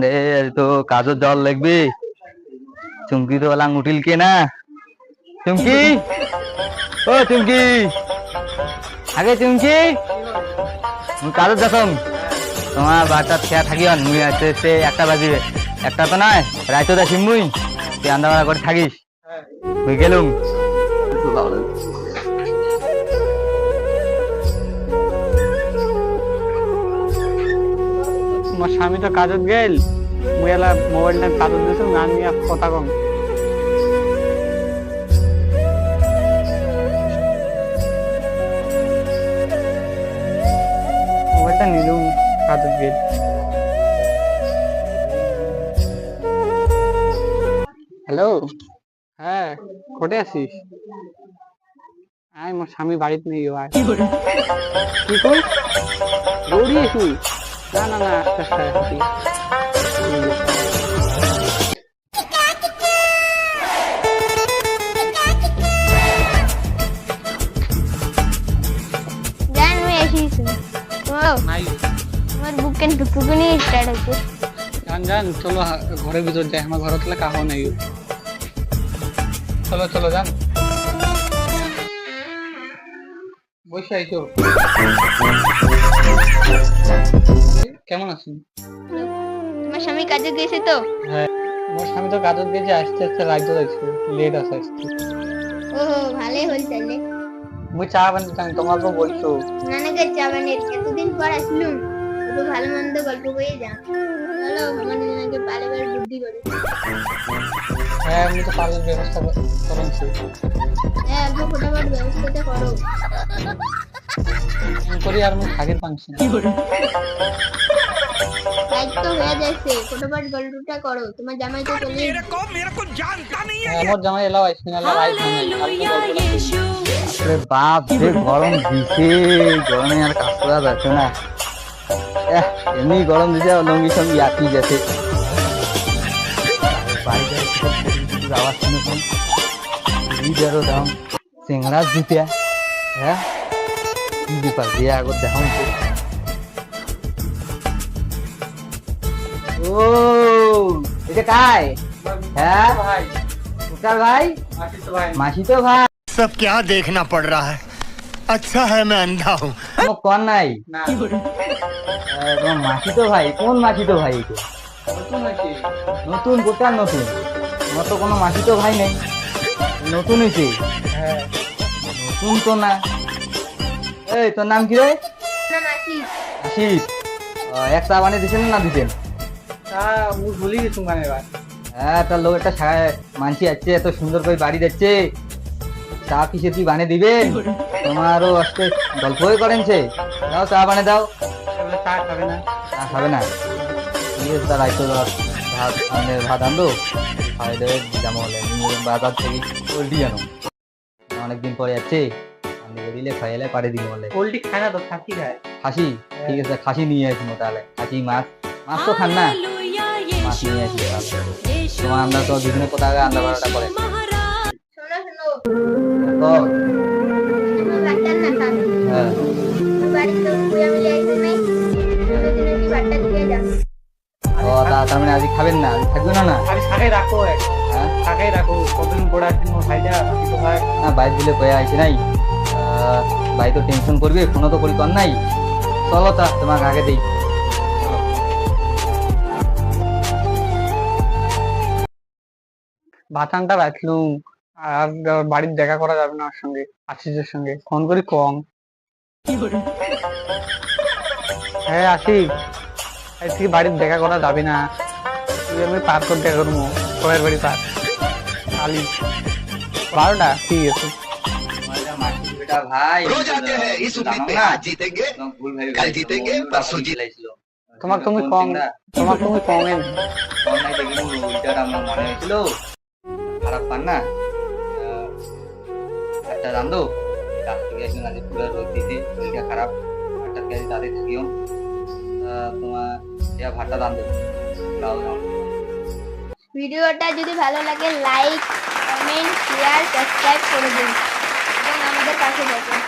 রে তো কাজের জল লাগবে। চুমকি তো ওলাং উঠিল কে না? চুমকি? ও চুমকি। আগে চুমকি। কাজত যাচং তোমার বাচ্চা খেয়া থাকি অন মুই আসতে আসতে একটা বাজিবে একটা তো নয় রাইতো দেখিম মুই তুই আন্দা করে থাকিস। মুই গেলুম। তোমার স্বামী তো কাজত গেল। মুই এলা মোবাইলটা কাজত দিছো গান নিয়ে কথা কম। মোবাইলটা নিলুম কাজত গেল। হ্যালো? হ্যাঁ কোটে আছিস? আয় মোর স্বামী বাড়িতে নেই আয়। কি কই দৌড়ি আসি না না না জান বুক কেন টুকটুকুনি স্টার্ট হচ্ছে জান জান চলো ঘরের ভিতর যাই আমার ঘর তাহলে কাহো নেই চলো চলো যান বসে আইছো? কেমন আছেন? তোমার স্বামী কাজে গেছে তো? হ্যাঁ আমার স্বামী তো কাজত গেছে আস্তে আস্তে রাইতে যাচ্ছে লেট আছে আজকে। ওহো ভালোই হল তাহলে। মুই চা বানাতে চাই তোমাকে বলছো। নানাকে চাবানের এতদিন পর আসলুম। একটু ভালো মন্দ গল্প করে যা চলো আমার দুজনকে পারিবার বুদ্ধি করি। হ্যাঁ আমি তো পার্লার ব্যবস্থা করেছি হ্যাঁ ফটাফট ব্যবস্থাটা করো। করি আর আমি থাকি পাচ্ছি না দায়িত্ব হয়ে যাচ্ছে। ফটাফট গল্পটা করো। তোমার জামাই তো চলে হ্যাঁ, আমার জামাই এলাও আইসি না এলাও আইসি না কালকে গল্পটা শুনি। আরে বাপ যে গরম দিছে। গরমে আর কাজ করা যাচ্ছে না। এহ, এমনি গরম দিছে লঙ্গি সঙ্গি আটকি গেছে। বাড়িতে এসে আওয়াজ দাম সিংড়া দিতে হ্যাঁ কি ব্যাপার দিয়ে আগর দেখাম তো ও এটা কাই হ্যাঁ ভাই উকাল ভাই আসি তো ভাই মাসি তো ভাই सब क्या देखना पड़ रहा है अच्छा है मैं अंधा हूँ কোনো কর নাই না আহ, তোমার মাসি তো ভাই কোন মাসি তো ভাই এটা নতুন হয়েছে নতুন কোথার নতুন আমার তো কোনো মাসি তো ভাই নেই নতুন হয়েছে হ্যাঁ। নতুন তো না? এই তোর নাম কি রে? আশিস। এক চা বানিয়ে দিছেন না দিছেন ভুলি গেছি মানে এবার হ্যাঁ তার লোক একটা সা- মানসি আছে এত সুন্দর করে বাড়ি যাচ্ছে চা কিসে তুই বানিয়ে দিবেন তোমারও আজকে গল্পই করেনছে দাও চা বানিয়ে দাও। চা খাবে না। না খাবে না। ঠিক আছে তার আইতো ভাত ভাত আনলো খাওয়াই দেবে হলে বাজার থেকে পোলট্রি আনো। অনেকদিন পরে যাচ্ছে। আনলে দিলে খাইলে পারে দিন বলে পোলট্রি খায় না তো? খাসি খায়? খাসি? ঠিক আছে খাসি নিয়ে আসব তাহলে খাসি মাছ। মাছ তো খান না? মাছ নিয়ে আসি। তোমার আমরা তো বিভিন্ন কোথাও আন্দা বারোটা করে। হ্যাঁ। তো তার মানে আজ খাবেন না? থাকবে না না? আর শাকে রাখো এক। হ্যাঁ? রাখো। কতদিন ভাইটা? না বাইক দিলে কয়ে আইছে নাই। ভাই তো টেনশন করবে ফোনও তো করি কর নাই। চলো তা তোমাকে আগে দিই। বাতানটা রাখলুম। আর বাড়ির দেখা করা যাবে না ওর সঙ্গে আশিসের সঙ্গে। ফোন করি কম। হ্যাঁ আসি আজকে বাড়ির দেখা করা যাবে না। তুই আমি পার করতে করব সবাই বাড়ি পার। খালি। বারোটা? ঠিক আছে। তুমি কম তুমি খারাপ পান না একটা থেকে খারাপ। একটা তোমার যা ভাতটা দান দেবো। ভিডিওটা যদি ভালো লাগে লাইক কমেন্ট শেয়ার সাবস্ক্রাইব করে দিন। এবং আমাদের পাশে থাকুন।